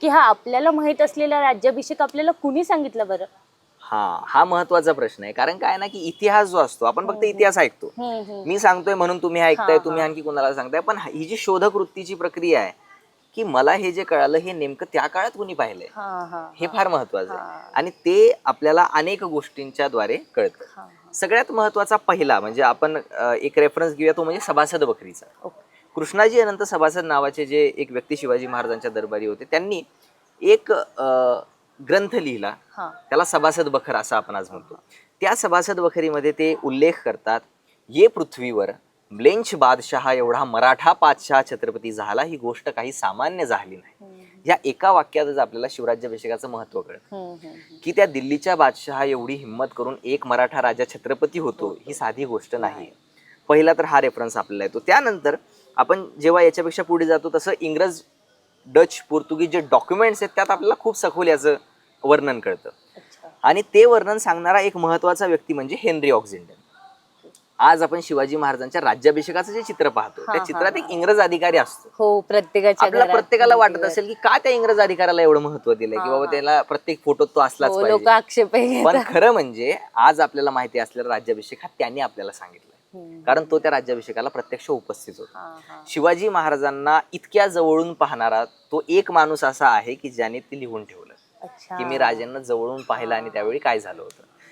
की हा आपल्याला माहीत असलेला राज्याभिषेक आपल्याला कुणी सांगितलं बरं? हा हा महत्त्वाचा प्रश्न आहे. कारण काय ना की इतिहास जो असतो आपण फक्त इतिहास ऐकतो. हम्म, हम्म. मी सांगतोय म्हणून तुम्ही ऐकताय हा, तुम्ही आणखी कुणाला सांगताय. पण ही जी शोधक वृत्तीची प्रक्रिया आहे की मला हे जे कळालं हे नेमकं त्या काळात कुणी पाहिलंय? हा हा हे. फार महत्वाचं. आहे. आणि ते आपल्याला अनेक गोष्टींच्या द्वारे कळतं. हा, सगळ्यात महत्त्वाचा पहिला म्हणजे आपण अं, एक रेफरन्स घेऊया तो म्हणजे सभासद बकरीचा. ओके. कृष्णाजी अनंत सभासद नावाचे जे एक व्यक्ती शिवाजी महाराजांच्या दरबारी होते त्यांनी एक अं, ग्रंथ लिहिला. हा. त्याला सभासद बखर असं आपण आज म्हणतो. त्या सभासद बखरीमध्ये ते उल्लेख करतात ये पृथ्वीवर ब्लेंच बादशहा एवढा मराठा पातशाह छत्रपती झाला ही गोष्ट काही सामान्य झाली नाही. या एका वाक्यातच आपल्याला शिवराज्याभिषेकाचं महत्त्व कळतं. हम्म, हम्म, हम्म. की त्या दिल्लीच्या बादशहा एवढी हिंमत करून एक मराठा राजा छत्रपती होतो ही साधी गोष्ट नाही. पहिला तर हा रेफरन्स आपल्याला येतो. त्यानंतर आपण जेव्हा याच्यापेक्षा पुढे जातो तसं इंग्रज डच पोर्तुगीज जे डॉक्युमेंट्स आहेत त्यात आपल्याला खूप सखोल याचं वर्णन कळतं अच्छा आणि ते वर्णन सांगणारा एक महत्त्वाचा व्यक्ती म्हणजे हेनरी ऑक्झिंडन आज आपण शिवाजी महाराजांच्या राज्याभिषेकाचं जे चित्र पाहतो त्या चित्रात एक. इंग्रज अधिकारी असतो हो प्रत्येकाच्या प्रत्येकाला वाटत भिंतीवर. असेल की का त्या इंग्रज अधिकाऱ्याला एवढं महत्त्व दिलंय की बाबा. त्याला प्रत्येक फोटोत तो असलाच हो, पण खरं म्हणजे आज आपल्याला माहिती असलेला राज्याभिषेक हा त्यांनी आपल्याला सांगितलं कारण तो त्या राज्याभिषेकाला प्रत्यक्ष उपस्थित होता. शिवाजी महाराजांना इतक्या जवळून पाहणारा तो एक माणूस असा आहे की ज्याने ते लिहून ठेवलं. की मी राजांना जवळून पाहिलं आणि त्यावेळी काय झालं होतं.